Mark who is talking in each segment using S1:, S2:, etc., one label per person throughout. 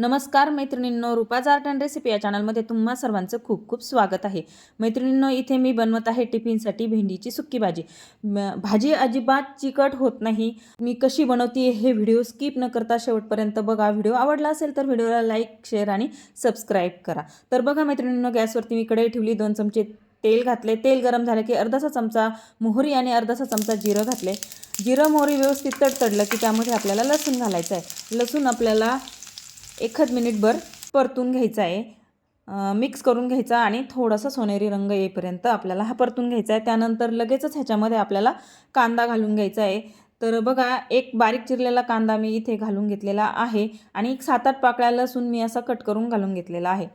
S1: नमस्कार मैत्रिणींनो रुपाज art and recipe या चॅनलमध्ये तुम्हा सर्वांचं खूप खूप स्वागत आहे. मैत्रिणींनो इथे मी बनवत आहे टिफिनसाठी भेंडीची सुक्की भाजी. भाजी अजिबात चिकट होत नाही. मी कशी बनवते हे व्हिडिओ स्किप न करता शेवटपर्यंत बघा. व्हिडिओ आवडला असेल तर व्हिडिओला लाईक शेअर आणि सबस्क्राईब करा. तर बघा मैत्रिणींनो गॅसवरती मी कढई ठेवली. दोन चमचे तेल घातले. तेल गरम झालं की अर्धासा चमचा मोहरी आणि अर्धासा चमचा जिरं घातले. जिरं मोहरी व्यवस्थित तडतडलं की त्यामध्ये आपल्याला लसूण घालायचं आहे लसूण आपल्याला एखाद मिनिटभर परतून घ्यायचा आहे. मिक्स करून घ्यायचा आणि थोडासा सोनेरी रंग येईपर्यंत आपल्याला हा परतून घ्यायचा आहे. त्यानंतर लगेचच ह्याच्यामध्ये आपल्याला कांदा घालून घ्यायचा आहे. तर बघा एक बारीक चिरलेला कांदा मी इथे घालून घेतलेला आहे आणि एक सात आठ पाकळ्या लसूण मी असा कट करून घालून घेतलेला आहे.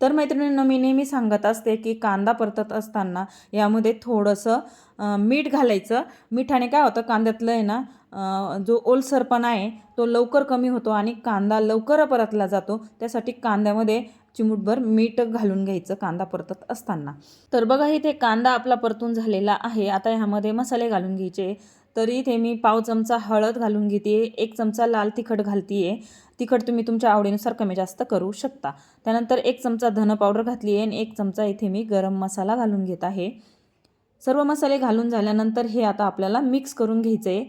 S1: तर मैत्रिणींना मी नेहमी सांगत असते की कांदा परतत असताना यामध्ये थोडंसं मीठ घालायचं. मिठाने काय होतं कांद्यातलं आहे ना जो ओलसरपणा आहे तो लवकर कमी होतो आणि कांदा लवकर परतला जातो. त्यासाठी कांद्यामध्ये चिमूटभर मीठ घालून घ्यायचं कांदा परतत असताना. तर बघा इथे कांदा आपला परतून झालेला आहे. आता ह्यामध्ये मसाले घालून घ्यायचे. तरी इथे मी पाव चमचा हळद घालून घेते एक चमचा लाल तिखट घालते तिखट तुम्ही तुमच्या आवडीनुसार कमी जास्त करू शकता. त्यानंतर एक चमचा धन पावडर घातली आहे आणि एक चमचा इथे मी गरम मसाला घालून घेत आहे. सर्व मसाले घालून झाल्यानंतर हे आता आपल्याला मिक्स करून घ्यायचं आहे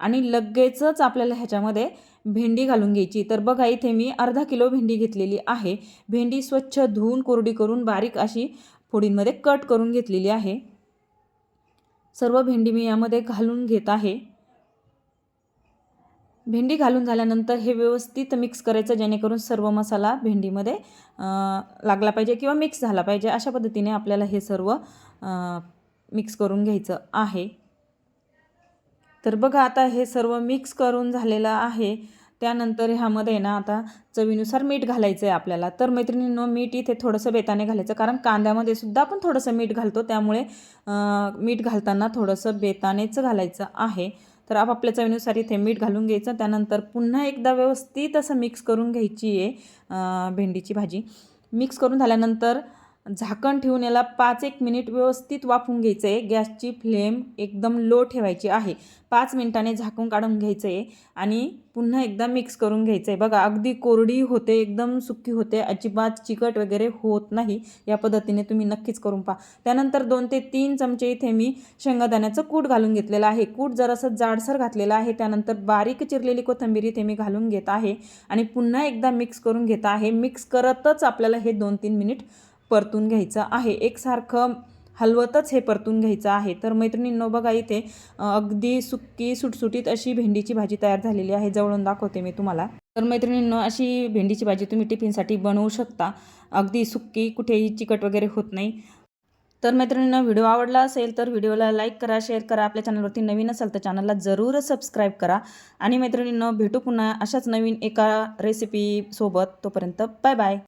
S1: आणि लगेचच आपल्याला ह्याच्यामध्ये भेंडी घालून घ्यायची. तर बघा इथे मी अर्धा किलो भेंडी घेतलेली आहे. भेंडी स्वच्छ धुवून कोरडी करून बारीक अशी फोडींमध्ये कट करून घेतलेली आहे. सर्व भेंडी मी यामध्ये घालून घेत आहे. भेंडी घालून झाल्यानंतर हे व्यवस्थित मिक्स करायचं जेणेकरून सर्व मसाला भेंडीमध्ये लागला पाहिजे किंवा मिक्स झाला पाहिजे. अशा पद्धतीने आपल्याला हे सर्व मिक्स करून घ्यायचं आहे. तर बघा आता हे सर्व मिक्स करून झालेलं आहे. त्यानंतर ह्यामध्ये ना आता चवीनुसार मीठ घालायचं आहे आपल्याला. तर मैत्रिणींनो मीठ इथे थोडंसं बेताने घालायचं कारण कांद्यामध्ये सुद्धा आपण थोडंसं मीठ घालतो. त्यामुळे मीठ घालताना थोडंसं बेतानेच घालायचं आहे. तर आपापल्या चवीनुसार इथे मीठ घालून घ्यायचं. त्यानंतर पुन्हा एकदा व्यवस्थित असं मिक्स करून घ्यायची आहे भेंडीची भाजी. मिक्स करून झाल्यानंतर झाकण ठेवून याला पाच एक मिनिट व्यवस्थित वाफून घ्यायचं आहे गॅसची फ्लेम एकदम लो ठेवायची आहे. पाच मिनिटाने झाकून काढून घ्यायचं आहे आणि पुन्हा एकदा मिक्स करून घ्यायचं आहे बघा अगदी कोरडी होते एकदम सुकी होते अजिबात चिकट वगैरे होत नाही. या पद्धतीने तुम्ही नक्कीच करून पहा. त्यानंतर दोन ते तीन चमचे इथे मी शेंगादाण्याचं कूट घालून घेतलेलं आहे. कूट जरासं जाडसर घातलेलं आहे. त्यानंतर बारीक चिरलेली कोथंबीर इथे मी घालून घेत आहे. आणि पुन्हा एकदा मिक्स करून घेत आहे. मिक्स करतच आपल्याला हे दोन तीन मिनिट परतून घ्यायचं आहे. एकसारखं हलवतच हे परतून घ्यायचं आहे. तर मैत्रिणींनो बघा इथे अगदी सुक्की सुटसुटीत अशी भेंडीची भाजी तयार झालेली आहे. जवळून दाखवते मी तुम्हाला. तर मैत्रिणींनो अशी भेंडीची भाजी तुम्ही टिफिनसाठी बनवू शकता. अगदी सुक्की कुठेही चिकट वगैरे होत नाही. तर मैत्रिणींनो व्हिडिओ आवडला असेल तर व्हिडिओला लाईक करा शेअर करा. आपल्या चॅनलवरती नवीन असाल तर चॅनलला जरूर सबस्क्राईब करा. आणि मैत्रिणींनो भेटू पुन्हा अशाच नवीन एका रेसिपीसोबत तोपर्यंत बाय बाय